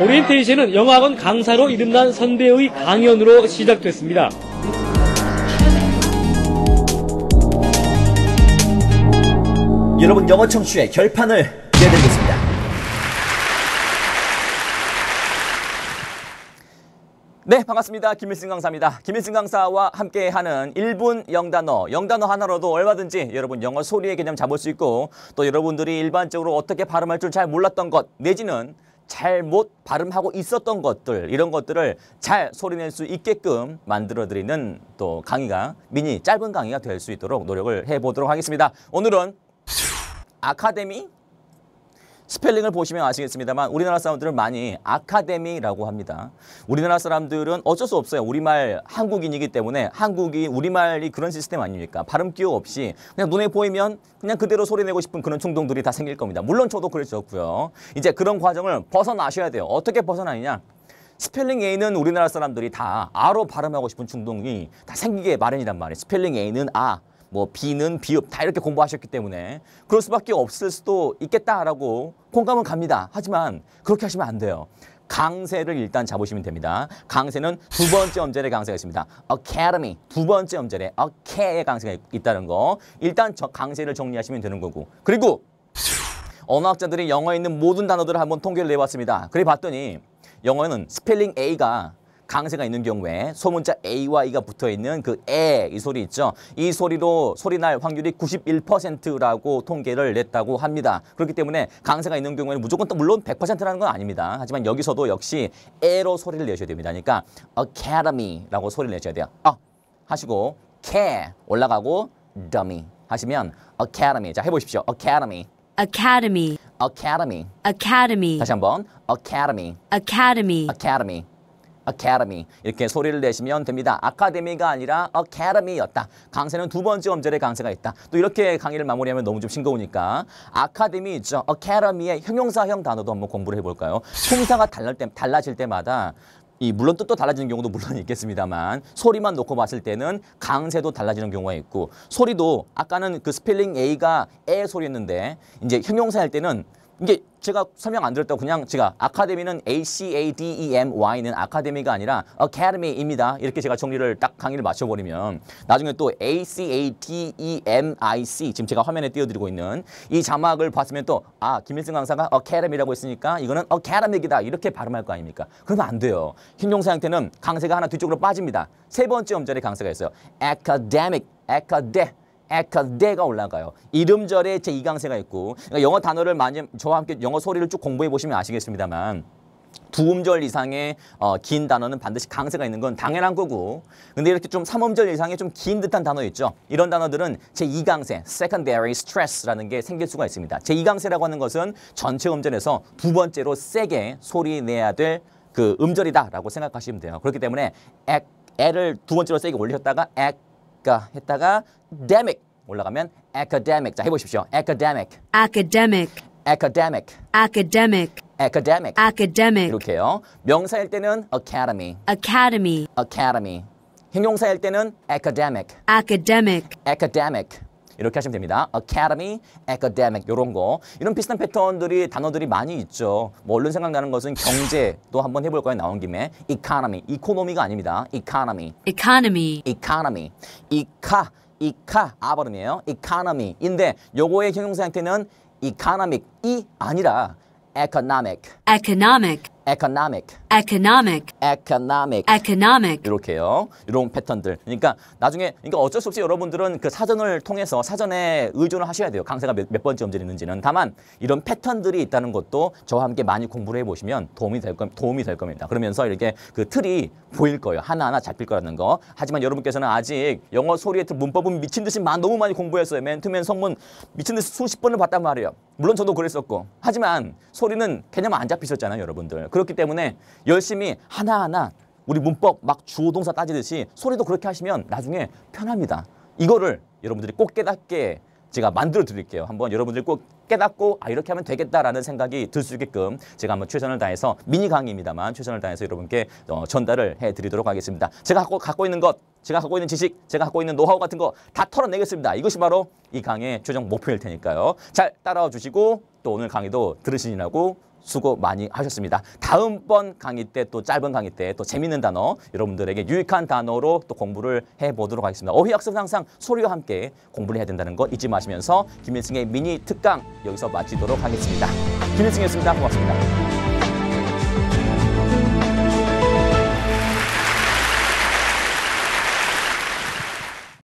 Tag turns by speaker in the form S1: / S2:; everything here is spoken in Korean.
S1: 오리엔테이션은 영어학원 강사로 이름난 선배의 강연으로 시작됐습니다.
S2: 여러분 영어 청취의 결판을 내드리겠습니다. 네, 반갑습니다. 김일승 강사입니다. 김일승 강사와 함께하는 1분 영단어. 영단어 하나로도 얼마든지 여러분 영어 소리의 개념 잡을 수 있고 또 여러분들이 일반적으로 어떻게 발음할 줄 잘 몰랐던 것 내지는 잘못 발음하고 있었던 것들 이런 것들을 잘 소리낼 수 있게끔 만들어드리는 또 강의가 미니 짧은 강의가 될 수 있도록 노력을 해보도록 하겠습니다. 오늘은 아카데미 스펠링을 보시면 아시겠습니다만 우리나라 사람들은 많이 아카데미라고 합니다. 우리나라 사람들은 어쩔 수 없어요. 우리말 한국인이기 때문에 한국이 우리말이 그런 시스템 아닙니까? 발음 기호 없이 그냥 눈에 보이면 그냥 그대로 소리내고 싶은 그런 충동들이 다 생길 겁니다. 물론 저도 그랬었고요. 이제 그런 과정을 벗어나셔야 돼요. 어떻게 벗어나느냐? 스펠링 A는 우리나라 사람들이 다 아로 발음하고 싶은 충동이 다 생기게 마련이란 말이에요. 스펠링 A는 아, 뭐 B는 비읍 다 이렇게 공부하셨기 때문에 그럴 수밖에 없을 수도 있겠다라고 공감은 갑니다. 하지만 그렇게 하시면 안 돼요. 강세를 일단 잡으시면 됩니다. 강세는 두 번째 음절의 강세가 있습니다. academy 두 번째 음절에 aca의 강세가 있다는 거. 일단 저 강세를 정리하시면 되는 거고. 그리고 언어학자들이 영어에 있는 모든 단어들을 한번 통계를 내봤습니다. 그래 봤더니 영어는 스펠링 A가 강세가 있는 경우에 소문자 A와 E가 붙어 있는 그 에 이 소리 있죠. 이 소리로 소리 날 확률이 91%라고 통계를 냈다고 합니다. 그렇기 때문에 강세가 있는 경우에는 무조건 또 물론 100%라는 건 아닙니다. 하지만 여기서도 역시 에로 소리를 내셔야 됩니다. 그러니까 academy라고 소리를 내셔야 돼요. 어 하시고 care 올라가고 dummy 하시면 academy 자 해보십시오. academy
S3: academy,
S2: academy
S3: academy,
S2: 다시 한번 academy
S3: academy,
S2: academy academy 이렇게 소리를 내시면 됩니다. 아카데미가 아니라 academy였다. 강세는 두 번째 음절에 강세가 있다. 또 이렇게 강의를 마무리하면 너무 좀 싱거우니까 아카데미 있죠. academy의 형용사형 단어도 한번 공부를 해볼까요? 품사가 달라 때, 달라질 때마다 이 물론 뜻도 달라지는 경우도 물론 있겠습니다만 소리만 놓고 봤을 때는 강세도 달라지는 경우가 있고 소리도 아까는 그 스펠링 A가 에 소리였는데 이제 형용사일 때는 이게 제가 설명 안 드렸다고 그냥 제가 아카데미는 A-C-A-D-E-M-Y는 아카데미가 아니라 Academy입니다. 이렇게 제가 정리를 딱 강의를 맞춰버리면 나중에 또 A-C-A-D-E-M-I-C 지금 제가 화면에 띄워드리고 있는 이 자막을 봤으면 또 아 김일승 강사가 Academy라고 했으니까 이거는 Academic이다 이렇게 발음할 거 아닙니까? 그러면 안 돼요. 형용사 형태는 강세가 하나 뒤쪽으로 빠집니다. 세 번째 음절에 강세가 있어요. Academic, Academic 에카데가 올라가요. 이름절에 제2강세가 있고 그러니까 영어 단어를 많이 저와 함께 영어 소리를 쭉 공부해 보시면 아시겠습니다만 두 음절 이상의 어, 긴 단어는 반드시 강세가 있는 건 당연한 거고 근데 이렇게 좀 3음절 이상의 좀 긴 듯한 단어 있죠. 이런 단어들은 제2강세, secondary stress라는 게 생길 수가 있습니다. 제2강세라고 하는 것은 전체 음절에서 두 번째로 세게 소리 내야 될 그 음절이다라고 생각하시면 돼요. 그렇기 때문에 에, 에를 두 번째로 세게 올리셨다가 에가 했다가 demic 올라가면 academic. 자 해보십시오. academic,
S3: academic,
S2: academic,
S3: academic,
S2: academic.
S3: academic,
S2: 이렇게요. 명사일 때는 academy,
S3: academy,
S2: academy. 형용사일 때는 academic,
S3: academic,
S2: academic. 이렇게 하시면 됩니다. academy, academic 이런 거. 이런 비슷한 패턴들이 단어들이 많이 있죠. 뭐 얼른 생각나는 것은 경제도 한번 해볼 거예요. 나온 김에 economy, 이코노미가 아닙니다. economy,
S3: economy,
S2: economy, 이카, 이카 아 발음이에요. economy인데 요거의 형용사 형태는 economic이 아니라 economic,
S3: economic,
S2: economic,
S3: economic,
S2: economic.
S3: economic,
S2: 이렇게요. 이런 패턴들. 그러니까 나중에 그러니까 어쩔 수 없이 여러분들은 그 사전을 통해서 사전에 의존을 하셔야 돼요. 강세가 몇, 몇 번째 음절이 있는지는. 다만 이런 패턴들이 있다는 것도 저와 함께 많이 공부를 해 보시면 도움이 될, 겁, 도움이 될 겁니다. 그러면서 이렇게 그 틀이 보일 거예요. 하나하나 잡힐 거라는 거. 하지만 여러분께서는 아직 영어 소리의 틀 문법은 미친 듯이 만, 너무 많이 공부했어요. 맨투맨 성문 미친 듯이 수십 번을 봤단 말이에요. 물론 저도 그랬었고. 하지만 소리는 개념 안 잡히셨잖아요. 여러분들. 그렇기 때문에 열심히 하나하나 우리 문법 막 주어 동사 따지듯이 소리도 그렇게 하시면 나중에 편합니다. 이거를 여러분들이 꼭 깨닫게 제가 만들어 드릴게요. 한번 여러분들 꼭 깨닫고 아 이렇게 하면 되겠다라는 생각이 들 수 있게끔 제가 한번 최선을 다해서 미니 강의입니다만 최선을 다해서 여러분께 어, 전달을 해드리도록 하겠습니다. 제가 갖고, 갖고 있는 것, 제가 갖고 있는 지식, 제가 갖고 있는 노하우 같은 거 다 털어내겠습니다. 이것이 바로 이 강의의 최종 목표일 테니까요. 잘 따라와 주시고 또 오늘 강의도 들으시느라고 수고 많이 하셨습니다. 다음번 강의 때 또 짧은 강의 때 또 재밌는 단어 여러분들에게 유익한 단어로 또 공부를 해보도록 하겠습니다. 어휘 학습은 항상 소리와 함께 공부를 해야 된다는 거 잊지 마시면서 김일승의 미니 특강 여기서 마치도록 하겠습니다. 김일승이었습니다. 고맙습니다.